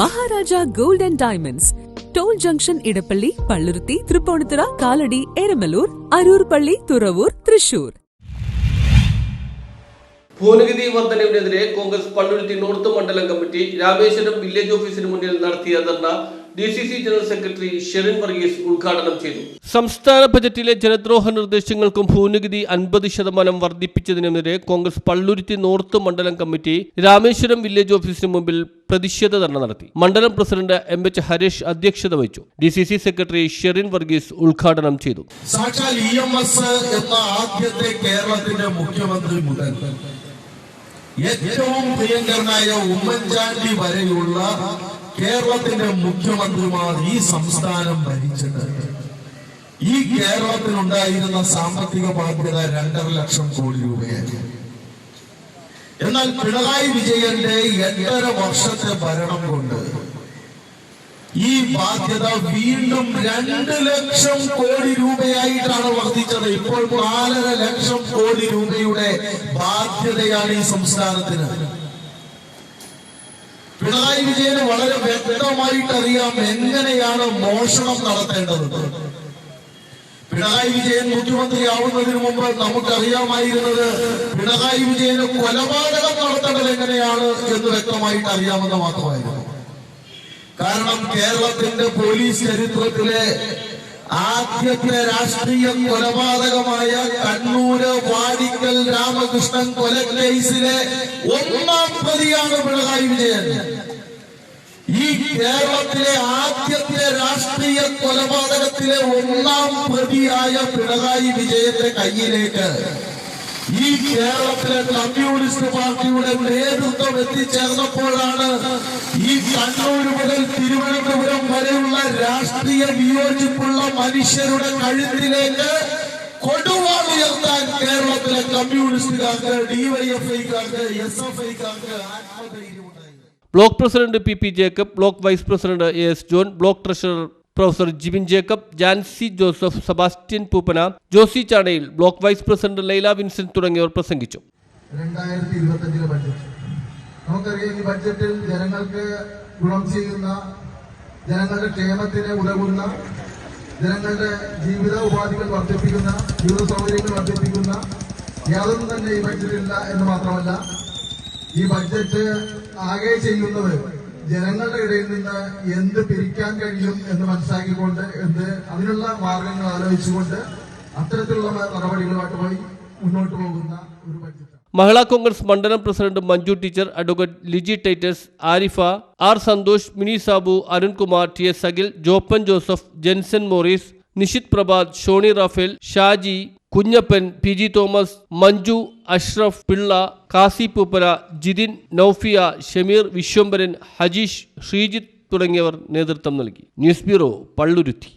Maharaja gold and diamonds. Toll junction Edappally Palluruthy Tripunithura Kalady Eramalloor Aroor Thuravoor Thrissur. ഭൂനികുതി വർധനവിനെതിരെ Congress Palluruthy north മണ്ഡലം committee Rameswaram village ഓഫീസിന് മുന്നിൽ നടത്തിയ ധർണ D C C general secretary Sherin Varghese ഉദ്ഘാടനം ചെയ്തു. സംസ്ഥാന ബജറ്റിലെ ജനദ്രോഹ നിർദ്ദേശങ്ങൾക്കും ഭൂനികുതി അൻപത് ശതമാനം വർദ്ധിപ്പിച്ചതിനെതിരെ കോൺഗ്രസ് പള്ളുരുത്തി നോർത്ത് മണ്ഡലം കമ്മിറ്റി രാമേശ്വരം വില്ലേജ് ഓഫീസിന് മുമ്പിൽ പ്രതിഷേധ ധർണ നടത്തി. മണ്ഡലം പ്രസിഡന്റ് എം എച്ച് ഹരീഷ് അധ്യക്ഷത വഹിച്ചു. D C C secretary Sherin Varghese ഉദ്ഘാടനം ചെയ്തു. സാക്ഷാൽ ഇ എം എസ് എന്ന ആദ്യത്തെ കേരളത്തിന്റെ മുഖ്യമന്ത്രി മുതൽ ഏറ്റവും പ്രിയങ്കരനായ ഉമ്മൻചാണ്ടി വരെയുള്ള കേരളത്തിന്റെ മുഖ്യമന്ത്രിമാർ ഈ സംസ്ഥാനം ഭരിച്ചിട്ടുണ്ട് ഈ കേരളത്തിനുണ്ടായിരുന്ന സാമ്പത്തിക ബാധ്യത രണ്ടര ലക്ഷം കോടി രൂപയായിരുന്നു എന്നാൽ പിണറായി വിജയന്റെ എട്ടര വർഷത്തെ ഭരണം കൊണ്ട് ഈ ബാധ്യത വീണ്ടും രണ്ട് ലക്ഷം കോടി രൂപയായിട്ടാണ് വർദ്ധിച്ചത്. ഇപ്പോൾ നാലര ലക്ഷം കോടി രൂപയുടെ ബാധ്യതയാണ് ഈ സംസ്ഥാനത്തിന്. പിണറായി വിജയന് വളരെ വ്യക്തമായിട്ട് അറിയാം എങ്ങനെയാണ് മോഷണം നടത്തേണ്ടത്. പിണറായി വിജയൻ മുഖ്യമന്ത്രിയാവുന്നതിന് മുമ്പ് നമുക്കറിയാമായിരുന്നത് പിണറായി വിജയന് കൊലപാതകം നടത്തേണ്ടത് എങ്ങനെയാണ് എന്ന് വ്യക്തമായിട്ട് അറിയാമെന്ന് മാത്രമായിരുന്നു. കാരണം കേരളത്തിന്റെ പോലീസ് ചരിത്രത്തിലെ ആദ്യത്തെ രാഷ്ട്രീയ കൊലപാതകമായ കണ്ണൂര് വാടിക്കൽ രാമകൃഷ്ണൻ കൊല കേസിലെ ഒന്നാം പ്രതിയാണ് പിണറായി വിജയൻ. ഈ കേരളത്തിലെ ആദ്യത്തെ രാഷ്ട്രീയ കൊലപാതകത്തിലെ ഒന്നാം പ്രതിയായ പിണറായി വിജയന്റെ കയ്യിലേക്ക് ഈ കേരളത്തിലെ കമ്മ്യൂണിസ്റ്റ് പാർട്ടിയുടെ നേതൃത്വം എത്തിച്ചേർന്നപ്പോഴാണ് ഈ കണ്ണൂർ മുതൽ തിരുവനന്തപുരം വരെയുള്ള രാഷ്ട്രീയ വിയോജിപ്പുള്ള മനുഷ്യരുടെ കഴുത്തിലേക്ക് കൊടുവാൾ ഉയർത്താൻ കേരളത്തിലെ കമ്മ്യൂണിസ്റ്റുകാർക്ക് ഡിവൈഎഫ്ഐക്കാർക്ക് എസ് എഫ് ഐക്കാർക്ക് ആത്മധൈര്യമുണ്ടായി. Block president P P Jacob block vice president A S John block treasurer professor Jibin Jacob Jancy Joseph Sebastian Pooppana Josy Chanayil block vice president Laila Vincent തുടങ്ങിയവർ പ്രസംഗിച്ചു. ബഡ്ജറ്റ് നമുക്കറിയാം ഈ ബഡ്ജറ്റിൽ ജനങ്ങൾക്ക് ഗുണം ചെയ്യുന്ന ജനങ്ങളുടെ ക്ഷേമത്തിന് ഉതകുന്ന ജനങ്ങളുടെ ജീവിത ഉപാധികൾ വർദ്ധിപ്പിക്കുന്ന ജീവിത സൗകര്യങ്ങൾ വർദ്ധിപ്പിക്കുന്ന യാതൊന്നും തന്നെ ഈ ബഡ്ജറ്റിലില്ല എന്ന് മാത്രമല്ല ഈ ബഡ്ജറ്റ് ആകെ ചെയ്യുന്നത് ജനങ്ങളുടെ ഇടയിൽ നിന്ന് എന്ത് പിരിക്കാൻ കഴിയും എന്ന് മനസ്സിലാക്കിക്കൊണ്ട് എന്ത് അതിനുള്ള മാർഗങ്ങൾ ആലോചിച്ചുകൊണ്ട് അത്തരത്തിലുള്ള നടപടികളുമായിട്ട് പോയി മുന്നോട്ട് പോകുന്ന ഒരു ബജറ്റ് മഹിളാ കോൺഗ്രസ് മണ്ഡലം president Manju teacher advocate Liji Titus Arifa R Santhosh Mini Sabu Arunkumar T S Akhil Joppan Joseph Jenson Morris Nishith Prabhath Shoni Raphael Shaji Kunjappan P G Thomas Manju Ashraf Pillai Kasi Poopara Jithin Naufiya Shameer Vishwambharan Hajeesh Sreejith തുടങ്ങിയവർ നേതൃത്വം നൽകി. News bureau Palluruthy.